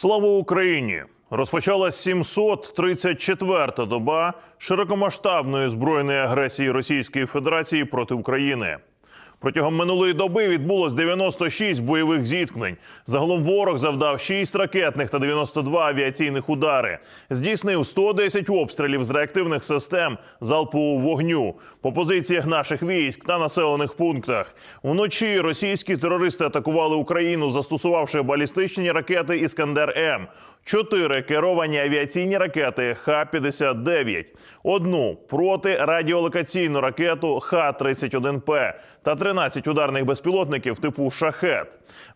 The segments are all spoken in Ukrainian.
Слава Україні! Розпочалась 734-та доба широкомасштабної збройної агресії Російської Федерації проти України. Протягом минулої доби відбулось 96 бойових зіткнень. Загалом ворог завдав 6 ракетних та 92 авіаційних удари. Здійснив 110 обстрілів з реактивних систем залпового вогню по позиціях наших військ та населених пунктах. Вночі російські терористи атакували Україну, застосувавши балістичні ракети Іскандер М, чотири керовані авіаційні ракети Х-59, одну протирадіолокаційну ракету Х-31П та 13 ударних безпілотників типу Шахет.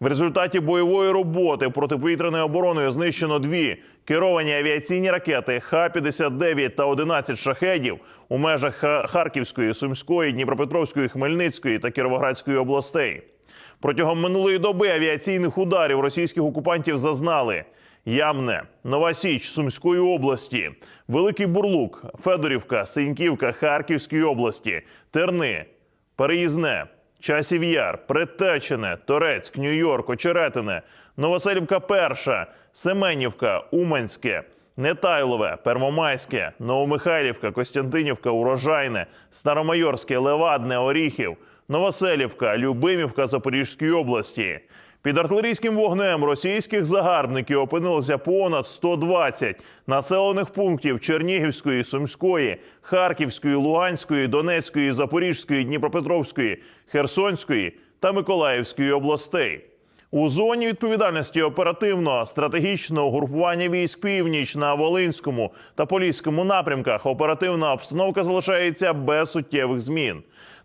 В результаті бойової роботи протиповітряною обороною знищено дві керовані авіаційні ракети Х-59 та 11 шахедів у межах Харківської, Сумської, Дніпропетровської, Хмельницької та Кіровоградської областей. Протягом минулої доби авіаційних ударів російських окупантів зазнали Ямне, Нова Січ Сумської області, Великий Бурлук, Федорівка, Синьківка Харківської області, Терни, Переїзне, Часів Яр, Притечене, Торецьк, Нью-Йорк, Очеретине, Новоселівка Перша, Семенівка, Уманське, Нетайлове, Первомайське, Новомихайлівка, Костянтинівка, Урожайне, Старомайорське, Левадне, Оріхів, Новоселівка, Любимівка Запорізької області. Під артилерійським вогнем російських загарбників опинилося понад 120 населених пунктів Чернігівської, Сумської, Харківської, Луганської, Донецької, Запорізької, Дніпропетровської, Херсонської та Миколаївської областей. У зоні відповідальності оперативно стратегічного групування військ північ на Волинському та Поліському напрямках оперативна обстановка залишається без суттєвих змін.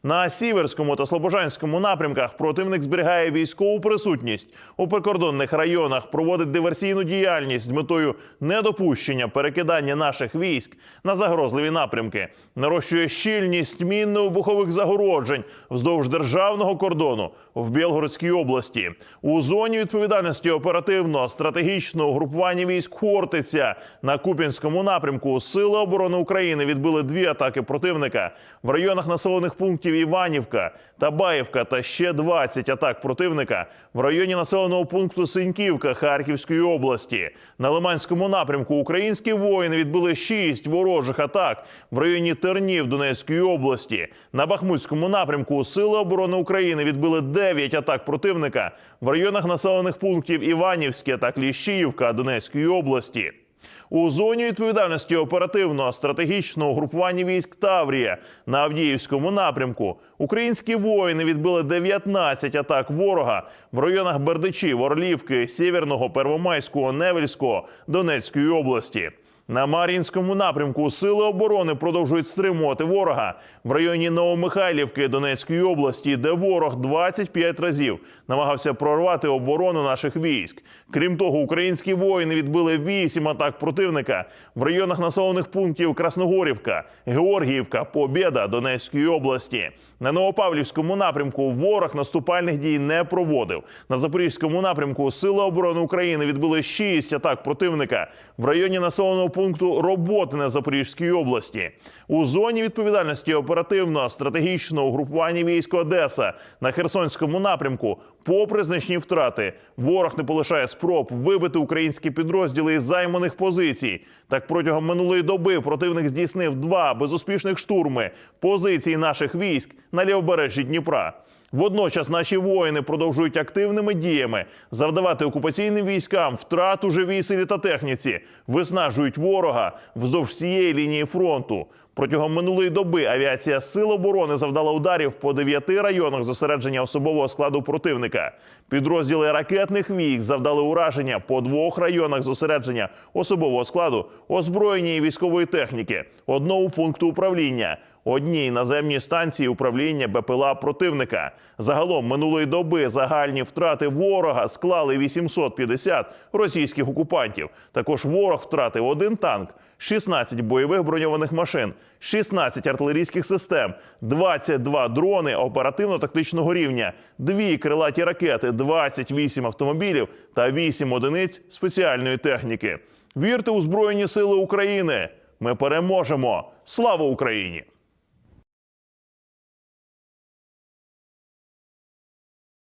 На сіверському та слобожанському напрямках противник зберігає військову присутність. У прикордонних районах, проводить диверсійну діяльність з метою недопущення перекидання наших військ на загрозливі напрямки, нарощує щільність мінно-вибухових загороджень вздовж державного кордону в Білгородській області. У зоні відповідальності оперативно стратегічного групування військ Хортиця на Куп'янському напрямку Сили оборони України відбили дві атаки противника. В районах населених пунктів Іванівка та Баївка та ще 20 атак противника в районі населеного пункту Синьківка Харківської області. На Лиманському напрямку українські воїни відбили 6 ворожих атак в районі Тернів Донецької області. На Бахмутському напрямку Сили оборони України відбили 9 атак противника в районах населених пунктів Іванівське та Кліщіївка Донецької області. У зоні відповідальності оперативного стратегічного групування військ Таврія на Авдіївському напрямку українські воїни відбили 19 атак ворога в районах Бердичів, Орлівки, Сєвєрного, Первомайського, Невельського, Донецької області. На Мар'їнському напрямку сили оборони продовжують стримувати ворога в районі Новомихайлівки Донецької області, де ворог 25 разів намагався прорвати оборону наших військ. Крім того, українські воїни відбили 8 атак противника в районах населених пунктів Красногорівка, Георгіївка, Побєда Донецької області. На Новопавлівському напрямку ворог наступальних дій не проводив. На Запорізькому напрямку Сили оборони України відбили 6 атак противника в районі населеного пункту Роботине Запорізької області. У зоні відповідальності оперативно стратегічного угрупування військ Одеса на Херсонському напрямку, попри значні втрати, ворог не полишає спроб вибити українські підрозділи із займаних позицій. Так протягом минулої доби противник здійснив два безуспішних штурми позицій наших військ на лівобережжі Дніпра. Водночас наші воїни продовжують активними діями завдавати окупаційним військам втрат у живій силі та техніці, виснажують ворога вздовж всієї лінії фронту. Протягом минулої доби авіація Сил оборони завдала ударів по дев'яти районах зосередження особового складу противника. Підрозділи ракетних військ завдали ураження по двох районах зосередження особового складу, озброєння і військової техніки, одному пункту управління одній наземній станції управління БПЛА противника. Загалом минулої доби загальні втрати ворога склали 850 російських окупантів. Також ворог втратив один танк. 16 бойових броньованих машин, 16 артилерійських систем, 22 дрони оперативно-тактичного рівня, 2 крилаті ракети, 28 автомобілів та 8 одиниць спеціальної техніки. Вірте у Збройні Сили України! Ми переможемо! Слава Україні!